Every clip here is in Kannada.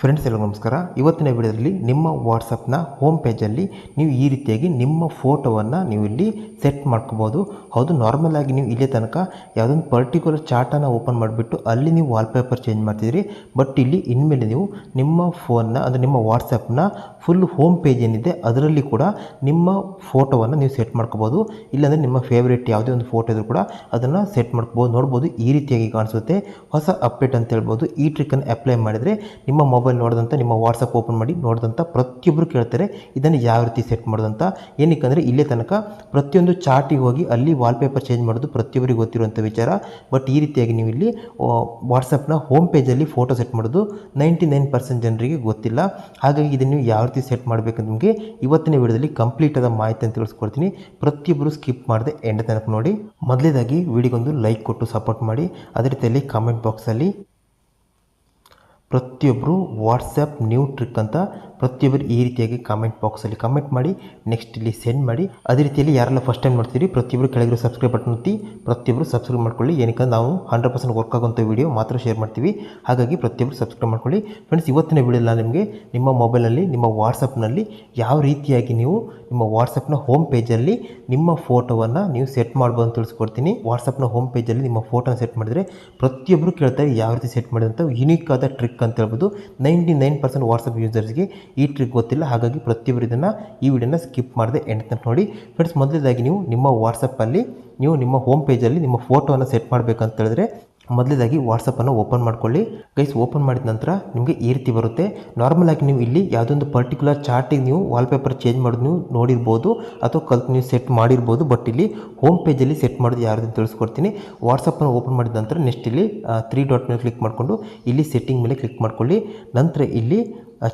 ಫ್ರೆಂಡ್ಸ್ ಎಲ್ಲರಿಗೂ ನಮಸ್ಕಾರ. ಇವತ್ತಿನ ವಿಡಿಯೋದಲ್ಲಿ ನಿಮ್ಮ ವಾಟ್ಸಪ್ನ ಹೋಮ್ ಪೇಜಲ್ಲಿ ನೀವು ಈ ರೀತಿಯಾಗಿ ನಿಮ್ಮ ಫೋಟೋವನ್ನು ನೀವು ಇಲ್ಲಿ ಸೆಟ್ ಮಾಡ್ಕೋಬೋದು. ಹೌದು ನಾರ್ಮಲ್ ಆಗಿ ನೀವು ಇಲ್ಲೇ ತನಕ ಯಾವುದೊಂದು ಪರ್ಟಿಕ್ಯುಲರ್ ಚಾರ್ಟನ್ನು ಓಪನ್ ಮಾಡಿಬಿಟ್ಟು ಅಲ್ಲಿ ನೀವು ವಾಲ್ಪೇಪರ್ ಚೇಂಜ್ ಮಾಡ್ತಿದ್ರಿ ಬಟ್ ಇಲ್ಲಿ ಇನ್ಮೇಲೆ ನೀವು ನಿಮ್ಮ ಫೋನ್ನ ಅಂದರೆ ನಿಮ್ಮ ವಾಟ್ಸಪ್ನ ಫುಲ್ ಹೋಮ್ ಪೇಜ್ ಏನಿದೆ ಅದರಲ್ಲಿ ಕೂಡ ನಿಮ್ಮ ಫೋಟೋವನ್ನು ನೀವು ಸೆಟ್ ಮಾಡ್ಕೋಬೋದು. ಇಲ್ಲಾಂದರೆ ನಿಮ್ಮ ಫೇವ್ರೇಟ್ ಯಾವುದೇ ಒಂದು ಫೋಟೋ ಇದ್ರೂ ಕೂಡ ಅದನ್ನು ಸೆಟ್ ಮಾಡ್ಕೋಬೋದು. ನೋಡ್ಬೋದು, ಈ ರೀತಿಯಾಗಿ ಕಾಣಿಸುತ್ತೆ. ಹೊಸ ಅಪ್ಡೇಟ್ ಅಂತ ಹೇಳ್ಬೋದು. ಈ ಟ್ರಿಕ್ಕನ್ನು ಅಪ್ಲೈ ಮಾಡಿದರೆ ನಿಮ್ಮ ಮೊಬೈಲ್ ನೋಡಿದಂಥ ನಿಮ್ಮ ವಾಟ್ಸಪ್ ಓಪನ್ ಮಾಡಿ ನೋಡಿದಂಥ ಪ್ರತಿಯೊಬ್ಬರು ಕೇಳ್ತಾರೆ, ಇದನ್ನು ಯಾವ ರೀತಿ ಸೆಟ್ ಮಾಡೋದಂತ. ಏನಕ್ಕೆ ಇಲ್ಲೇ ತನಕ ಪ್ರತಿಯೊಂದು ಚಾರ್ಟಿಗೆ ಹೋಗಿ ಅಲ್ಲಿ ವಾಲ್ಪೇಪರ್ ಚೇಂಜ್ ಮಾಡೋದು ಪ್ರತಿಯೊಬ್ಬರಿಗೆ ಗೊತ್ತಿರುವಂಥ ವಿಚಾರ. ಬಟ್ ಈ ರೀತಿಯಾಗಿ ನೀವು ಇಲ್ಲಿ ವಾಟ್ಸಪ್ನ ಹೋಮ್ ಪೇಜಲ್ಲಿ ಫೋಟೋ ಸೆಟ್ ಮಾಡೋದು ನೈಂಟಿ ನೈನ್ ಪರ್ಸೆಂಟ್ ಜನರಿಗೆ ಗೊತ್ತಿಲ್ಲ. ಹಾಗಾಗಿ ಇದನ್ನು ನೀವು ಯಾವ ರೀತಿ ಸೆಟ್ ಮಾಡಬೇಕಂತ ನಿಮಗೆ ಇವತ್ತಿನ ವಿಡಿಯೋದಲ್ಲಿ ಕಂಪ್ಲೀಟ್ ಆದ ಅಂತ ತಿಳಿಸ್ಕೊಡ್ತೀನಿ. ಪ್ರತಿಯೊಬ್ಬರು ಸ್ಕಿಪ್ ಮಾಡದೆ ಎಂಡ ತನಕ ನೋಡಿ. ಮೊದಲೇದಾಗಿ ವಿಡಿಯೋಗೊಂದು ಲೈಕ್ ಕೊಟ್ಟು ಸಪೋರ್ಟ್ ಮಾಡಿ. ಅದೇ ರೀತಿಯಲ್ಲಿ ಕಾಮೆಂಟ್ ಬಾಕ್ಸಲ್ಲಿ ಪ್ರತಿಯೊಬ್ಬರು ವಾಟ್ಸಪ್ ನ್ಯೂ ಟ್ರಿಕ್ ಅಂತ ಪ್ರತಿಯೊಬ್ಬರು ಈ ರೀತಿಯಾಗಿ ಕಾಮೆಂಟ್ ಬಾಕ್ಸಲ್ಲಿ ಕಮೆಂಟ್ ಮಾಡಿ ನೆಕ್ಸ್ಟ್ ಇಲ್ಲಿ ಸೆಂಡ್ ಮಾಡಿ. ಅದೇ ರೀತಿಯಲ್ಲಿ ಯಾರೆಲ್ಲ ಫಸ್ಟ್ ಟೈಮ್ ನೋಡ್ತೀರಿ ಪ್ರತಿಯೊಬ್ಬರು ಕೆಳಗಿರೋ ಸಬ್ಸ್ಕ್ರೈಬ್ ಬಟನ್ ಒತ್ತಿ ಪ್ರತಿಯೊಬ್ಬರು ಸಬ್ಸ್ಕ್ರೈಬ್ ಮಾಡ್ಕೊಳ್ಳಿ. ಏನಕ್ಕೆ ನಾವು ಹಂಡ್ರೆಡ್ ಪರ್ಸೆಂಟ್ ವರ್ಕ್ ಆಗುವಂಥ ವೀಡಿಯೋ ಮಾತ್ರ ಶೇರ್ ಮಾಡ್ತೀವಿ. ಹಾಗಾಗಿ ಪ್ರತಿಯೊಬ್ಬರು ಸಬ್ಸ್ಕ್ರೈಬ್ ಮಾಡ್ಕೊಳ್ಳಿ. ಫ್ರೆಂಡ್ಸ್ ಇವತ್ತಿನ ವೀಡಿಯೋ ನಾನು ನಿಮಗೆ ನಿಮ್ಮ ಮೊಬೈಲಲ್ಲಿ ನಿಮ್ಮ ವಾಟ್ಸಪ್ನಲ್ಲಿ ಯಾವ ರೀತಿಯಾಗಿ ನೀವು ನಿಮ್ಮ ವಾಟ್ಸಪ್ನ ಹೋಮ್ ಪೇಜಲ್ಲಿ ನಿಮ್ಮ ಫೋಟೋವನ್ನು ನೀವು ಸೆಟ್ ಮಾಡ್ಬೋದು ಅಂತ ತಿಳಿಸ್ಕೊಡ್ತೀನಿ. ವಾಟ್ಸಪ್ನ ಹೋಮ್ ಪೇಜಲ್ಲಿ ನಿಮ್ಮ ಫೋಟೋನ ಸೆಟ್ ಮಾಡಿದರೆ ಪ್ರತಿಯೊಬ್ಬರು ಕೇಳ್ತಾರೆ ಯಾವ ರೀತಿ ಸೆಟ್ ಮಾಡಿದಂಥ ಯುನೀಕ್ ಆದ ಟ್ರಿಕ್ ಅಂತ ಹೇಳ್ಬೋದು. ನೈಂಟಿ ನೈನ್ ಪರ್ಸೆಂಟ್ ವಾಟ್ಸಪ್ ಯೂಸರ್ಸ್ಗೆ ಈ ಟ್ರಿಕ್ ಗೊತ್ತಿಲ್ಲ. ಹಾಗಾಗಿ ಪ್ರತಿಯೊಬ್ಬರು ಇದನ್ನು ಈ ವಿಡಿಯೋನ ಸ್ಕಿಪ್ ಮಾಡದೆ ಎಂಡ್ ತನಕ ನೋಡಿ. ಫ್ರೆಂಡ್ಸ್ ಮೊದಲೇದಾಗಿ ನೀವು ನಿಮ್ಮ ವಾಟ್ಸಪ್ಪಲ್ಲಿ ನೀವು ನಿಮ್ಮ ಹೋಮ್ ಪೇಜಲ್ಲಿ ನಿಮ್ಮ ಫೋಟೋವನ್ನು ಸೆಟ್ ಮಾಡಬೇಕಂತ ಹೇಳಿದ್ರೆ ಮೊದಲೇದಾಗಿ ವಾಟ್ಸಪ್ಪನ್ನು ಓಪನ್ ಮಾಡ್ಕೊಳ್ಳಿ. ಗೈಸ್ ಓಪನ್ ಮಾಡಿದ ನಂತರ ನಿಮಗೆ ಈ ರೀತಿ ಬರುತ್ತೆ. ನಾರ್ಮಲ್ ಆಗಿ ನೀವು ಇಲ್ಲಿ ಯಾವುದೊಂದು ಪರ್ಟಿಕ್ಯುಲರ್ ಚಾರ್ಟಿಗೆ ನೀವು ವಾಲ್ಪೇಪರ್ ಚೇಂಜ್ ಮಾಡೋದು ನೀವು ನೋಡಿರ್ಬೋದು ಅಥವಾ ಕಲ್ತು ನೀವು ಸೆಟ್ ಮಾಡಿರ್ಬೋದು. ಬಟ್ ಇಲ್ಲಿ ಹೋಮ್ ಪೇಜಲ್ಲಿ ಸೆಟ್ ಮಾಡೋದು ಯಾರು ತಿಳಿಸ್ಕೊಡ್ತೀನಿ. ವಾಟ್ಸಪ್ಪನ್ನು ಓಪನ್ ಮಾಡಿದ ನಂತರ ನೆಕ್ಸ್ಟ್ ಇಲ್ಲಿ ತ್ರೀ ಡಾಟ್ ಮೇಲೆ ಕ್ಲಿಕ್ ಮಾಡಿಕೊಂಡು ಇಲ್ಲಿ ಸೆಟ್ಟಿಂಗ್ ಮೇಲೆ ಕ್ಲಿಕ್ ಮಾಡ್ಕೊಳ್ಳಿ. ನಂತರ ಇಲ್ಲಿ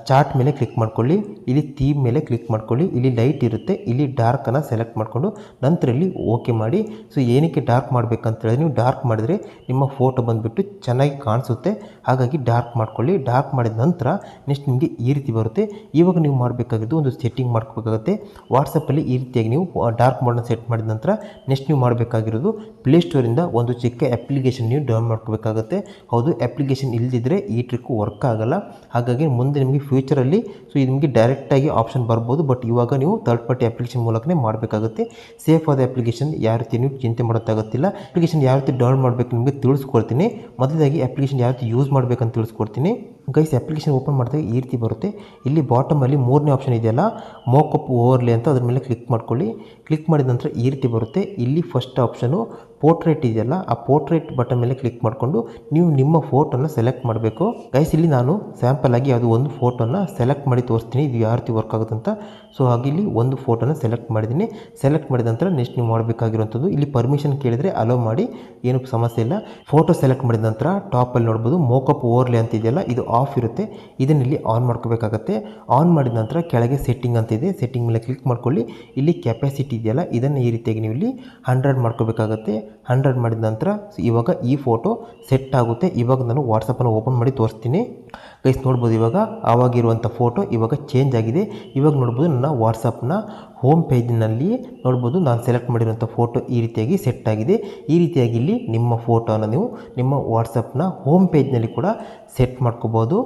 ಚಾರ್ಟ್ ಮೇಲೆ ಕ್ಲಿಕ್ ಮಾಡ್ಕೊಳ್ಳಿ, ಇಲ್ಲಿ ಥೀಮ್ ಮೇಲೆ ಕ್ಲಿಕ್ ಮಾಡ್ಕೊಳ್ಳಿ, ಇಲ್ಲಿ ಲೈಟ್ ಇರುತ್ತೆ, ಇಲ್ಲಿ ಡಾರ್ಕನ್ನು ಸೆಲೆಕ್ಟ್ ಮಾಡಿಕೊಂಡು ನಂತರ ಇಲ್ಲಿ ಓಕೆ ಮಾಡಿ. ಸೊ ಏನಕ್ಕೆ ಡಾರ್ಕ್ ಮಾಡಬೇಕಂತ ಹೇಳಿದ್ರೆ ನೀವು ಡಾರ್ಕ್ ಮಾಡಿದರೆ ನಿಮ್ಮ ಫೋಟೋ ಬಂದುಬಿಟ್ಟು ಚೆನ್ನಾಗಿ ಕಾಣಿಸುತ್ತೆ. ಹಾಗಾಗಿ ಡಾರ್ಕ್ ಮಾಡ್ಕೊಳ್ಳಿ. ಡಾರ್ಕ್ ಮಾಡಿದ ನಂತರ ನೆಕ್ಸ್ಟ್ ನಿಮಗೆ ಈ ರೀತಿ ಬರುತ್ತೆ. ಇವಾಗ ನೀವು ಮಾಡಬೇಕಾಗಿದ್ದು ಒಂದು ಸೆಟ್ಟಿಂಗ್ ಮಾಡ್ಕೋಬೇಕಾಗುತ್ತೆ. ವಾಟ್ಸಪ್ಪಲ್ಲಿ ಈ ರೀತಿಯಾಗಿ ನೀವು ಡಾರ್ಕ್ ಮೋಡನ್ನ ಸೆಟ್ ಮಾಡಿದ ನಂತರ ನೆಕ್ಸ್ಟ್ ನೀವು ಮಾಡಬೇಕಾಗಿರೋದು ಪ್ಲೇಸ್ಟೋರಿಂದ ಒಂದು ಚಿಕ್ಕ ಅಪ್ಲಿಕೇಶನ್ ನೀವು ಡೌನ್ ಮಾಡ್ಕೋಬೇಕಾಗುತ್ತೆ. ಹೌದು, ಅಪ್ಲಿಕೇಶನ್ ಇಲ್ಲದಿದ್ದರೆ ಈ ಟ್ರಿಕ್ ವರ್ಕ್ ಆಗೋಲ್ಲ. ಹಾಗಾಗಿ ಮುಂದೆ ನಿಮಗೆ ಫ್ಯೂಚರಲ್ಲಿ ಸೊ ಇದು ನಿಮಗೆ ಡೈರೆಕ್ಟಾಗಿ ಆಪ್ಷನ್ ಬರ್ಬೋದು. ಬಟ್ ಇವಾಗ ನೀವು ಥರ್ಡ್ ಪಾರ್ಟಿ ಅಪ್ಲಿಕೇಶನ್ ಮೂಲಕನೇ ಮಾಡಬೇಕಾಗುತ್ತೆ. ಸೇಫ್ ಆದ ಅಪ್ಲಿಕೇಶನ್ ಯಾವ ರೀತಿ ನೀವು ಚಿಂತೆ ಮಾಡೋಕ್ಕಾಗುತ್ತಿಲ್ಲ ಅಪ್ಲಿಕೇಶನ್ ಯಾವ ರೀತಿ ಡೌನ್ಲೋಡ್ ಮಾಡಬೇಕು ನಿಮಗೆ ತಿಳಿಸ್ಕೊಡ್ತೀನಿ. ಮೊದಲಾಗಿ ಅಪ್ಲಿಕೇಶನ್ ಯಾವ ರೀತಿ ಯೂಸ್ ಮಾಡಬೇಕಂತ ತಿಳಿಸ್ಕೊಡ್ತೀನಿ. ಗೈಸ್ ಅಪ್ಲಿಕೇಶನ್ ಓಪನ್ ಮಾಡಿದಾಗ ಈ ರೀತಿ ಬರುತ್ತೆ. ಇಲ್ಲಿ ಬಾಟಮಲ್ಲಿ ಮೂರನೇ ಆಪ್ಷನ್ ಇದೆಯಲ್ಲ ಮೋಕಪ್ ಓವರ್ಲಿ ಅಂತ ಅದ್ರ ಮೇಲೆ ಕ್ಲಿಕ್ ಮಾಡ್ಕೊಳ್ಳಿ. ಕ್ಲಿಕ್ ಮಾಡಿದ ನಂತರ ಈ ರೀತಿ ಬರುತ್ತೆ. ಇಲ್ಲಿ ಫಸ್ಟ್ ಆಪ್ಷನು ಪೋರ್ಟ್ರೇಟ್ ಇದೆಯಲ್ಲ, ಆ ಪೋರ್ಟ್ರೇಟ್ ಬಟನ್ ಮೇಲೆ ಕ್ಲಿಕ್ ಮಾಡಿಕೊಂಡು ನೀವು ನಿಮ್ಮ ಫೋಟೋನ ಸೆಲೆಕ್ಟ್ ಮಾಡಬೇಕು. ಗೈಸ್ ಇಲ್ಲಿ ನಾನು ಸ್ಯಾಂಪಲ್ ಆಗಿ ಅದು ಒಂದು ಫೋಟೋನ ಸೆಲೆಕ್ಟ್ ಮಾಡಿ ತೋರಿಸ್ತೀನಿ. ಇದು ಯಾವ ರೀತಿ ವರ್ಕ್ ಆಗುತ್ತೆ ಅಂತ. ಸೊ ಹಾಗೆ ಇಲ್ಲಿ ಒಂದು ಫೋಟೋನ ಸೆಲೆಕ್ಟ್ ಮಾಡಿದ್ದೀನಿ. ಸೆಲೆಕ್ಟ್ ಮಾಡಿದ ನಂತರ ನೆಕ್ಸ್ಟ್ ನೀವು ಮಾಡಬೇಕಾಗಿರುವಂಥದ್ದು, ಇಲ್ಲಿ ಪರ್ಮಿಷನ್ ಕೇಳಿದರೆ ಅಲೋ ಮಾಡಿ, ಏನು ಸಮಸ್ಯೆ ಇಲ್ಲ. ಫೋಟೋ ಸೆಲೆಕ್ಟ್ ಮಾಡಿದ ನಂತರ ಟಾಪಲ್ಲಿ ನೋಡ್ಬೋದು ಮೋಕಪ್ ಓವರ್ಲೆ ಅಂತ ಇದೆಯಲ್ಲ, ಇದು ಆಫ್ ಇರುತ್ತೆ. ಇದನ್ನ ಇಲ್ಲಿ ಆನ್ ಮಾಡ್ಕೋಬೇಕಾಗತ್ತೆ. ಆನ್ ಮಾಡಿದ ನಂತರ ಕೆಳಗೆ ಸೆಟ್ಟಿಂಗ್ ಅಂತ ಇದೆ. ಸೆಟ್ಟಿಂಗ್ ಮೇಲೆ ಕ್ಲಿಕ್ ಮಾಡ್ಕೊಳ್ಳಿ. ಇಲ್ಲಿ ಕೆಪಾಸಿಟಿ ಇದೆಯಲ್ಲ, ಇದನ್ನು ಈ ರೀತಿಯಾಗಿ ನೀವು ಇಲ್ಲಿ ಹಂಡ್ರೆಡ್ ಮಾಡ್ಕೋಬೇಕಾಗತ್ತೆ. ಹಂಡ್ರೆಡ್ ಮಾಡಿದ ನಂತರ ಇವಾಗ ಈ ಫೋಟೋ ಸೆಟ್ ಆಗುತ್ತೆ. ಇವಾಗ ನಾನು ವಾಟ್ಸಪ್ಪನ್ನು ಓಪನ್ ಮಾಡಿ ತೋರಿಸ್ತೀನಿ. ಗೈಸ್ ನೋಡ್ಬೋದು ಇವಾಗ ಆವಾಗಿರುವಂಥ ಫೋಟೋ ಇವಾಗ ಚೇಂಜ್ ಆಗಿದೆ. ಇವಾಗ ನೋಡ್ಬೋದು ನನ್ನ ವಾಟ್ಸಪ್ನ ಹೋಮ್ ಪೇಜ್ನಲ್ಲಿ ನೋಡ್ಬೋದು ನಾನು ಸೆಲೆಕ್ಟ್ ಮಾಡಿರುವಂಥ ಫೋಟೋ ಈ ರೀತಿಯಾಗಿ ಸೆಟ್ ಆಗಿದೆ. ಈ ರೀತಿಯಾಗಿ ಇಲ್ಲಿ ನಿಮ್ಮ ಫೋಟೋನ ನೀವು ನಿಮ್ಮ ವಾಟ್ಸಪ್ನ ಹೋಮ್ ಪೇಜ್ನಲ್ಲಿ ಕೂಡ ಸೆಟ್ ಮಾಡ್ಕೋಬೋದು.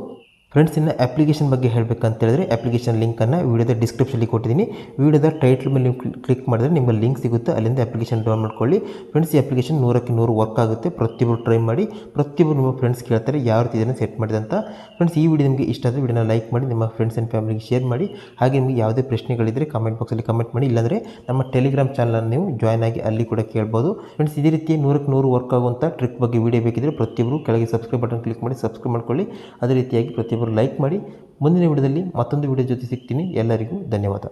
ಫ್ರೆಂಡ್ಸ್ ಇನ್ನು ಅಪ್ಲಿಕೇಶನ್ ಬಗ್ಗೆ ಹೇಳಬೇಕಂತ ಹೇಳಿದ್ರೆ ಅಪ್ಲಿಕೇಶನ್ ಲಿಂಕನ್ನು ವೀಡಿಯೋದ ಡಿಸ್ಕ್ರಿಪ್ಷನಲ್ಲಿ ಕೊಟ್ಟಿದ್ದೀನಿ. ವೀಡಿಯೋದ ಟೈಟ್ಲ್ ಮೇಲೆ ನೀವು ಕ್ಲಿಕ್ ಮಾಡಿದ್ರೆ ನಿಮಗೆ ಲಿಂಕ್ ಸಿಗುತ್ತೆ. ಅಲ್ಲಿಂದ ಅಪ್ಲಿಕೇಶನ್ ಡೌನ್ ಮಾಡ್ಕೊಳ್ಳಿ ಫ್ರೆಂಡ್ಸ್ ಈ ಅಪ್ಲಿಕೇಶನ್ ನೂರಕ್ಕೆ ನೂರು ವರ್ಕ್ ಆಗುತ್ತೆ. ಪ್ರತಿಯೊಬ್ಬರು ಟ್ರೈ ಮಾಡಿ ಪ್ರತಿಯೊಬ್ಬರು ನಿಮ್ಮ ಫ್ರೆಂಡ್ಸ್ ಕೇಳ್ತಾರೆ, ಯಾವ ರೀತಿ ಇದನ್ನು ಸೆಟ್ ಮಾಡಿದೆ ಅಂತ. ಫ್ರೆಂಡ್ಸ್ ಈ ವಿಡಿಯೋ ನಿಮಗೆ ಇಷ್ಟ ಆದರೆ ವಿಡಿಯೋನ ಲೈಕ್ ಮಾಡಿ, ನಿಮ್ಮ ಫ್ರೆಂಡ್ಸ್ ಆ್ಯಂಡ್ ಫ್ಯಾಮಿಲಿಗೆ ಶೇರ್ ಮಾಡಿ. ಹಾಗೆ ನಿಮಗೆ ಯಾವುದೇ ಪ್ರಶ್ನೆಗಳಿದ್ದರೆ ಕಮೆಂಟ್ ಬಾಕ್ಸಲ್ಲಿ ಕಮೆಂಟ್ ಮಾಡಿ. ಇಲ್ಲಾಂದರೆ ನಮ್ಮ ಟೆಲಿಗ್ರಾಮ್ ಚಾನಲನ್ನು ನೀವು ಜಾಯ್ನ್ ಆಗಿ ಅಲ್ಲಿ ಕೂಡ ಕೇಳ್ಬೋದು. ಫ್ರೆಂಡ್ಸ್ ಇದೇ ರೀತಿ ನೂರಕ್ಕೆ ನೂರು ವರ್ಕ್ ಆಗುವಂಥ ಟ್ರಿಕ್ ಬಗ್ಗೆ ವಿಡಿಯೋ ಬೇಕಿದ್ರೆ ಪ್ರತಿಯೊಬ್ಬರು ಕೆಳಗೆ ಸಬ್ಸ್ಕ್ರೈಬ್ ಬಟನ್ ಕ್ಲಿಕ್ ಮಾಡಿ ಸಬ್ಸ್ಕ್ರೈಬ್ ಮಾಡ್ಕೊಳ್ಳಿ. ಅದೇ ರೀತಿಯಾಗಿ ಪ್ರತಿಯೊಬ್ಬರು ಲೈಕ್ ಮಾಡಿ ಮುಂದಿನ ವಿಡಿಯೋದಲ್ಲಿ ಮತ್ತೊಂದು ವಿಡಿಯೋ ಜೊತೆ ಸಿಗ್ತೀನಿ. ಎಲ್ಲರಿಗೂ ಧನ್ಯವಾದ.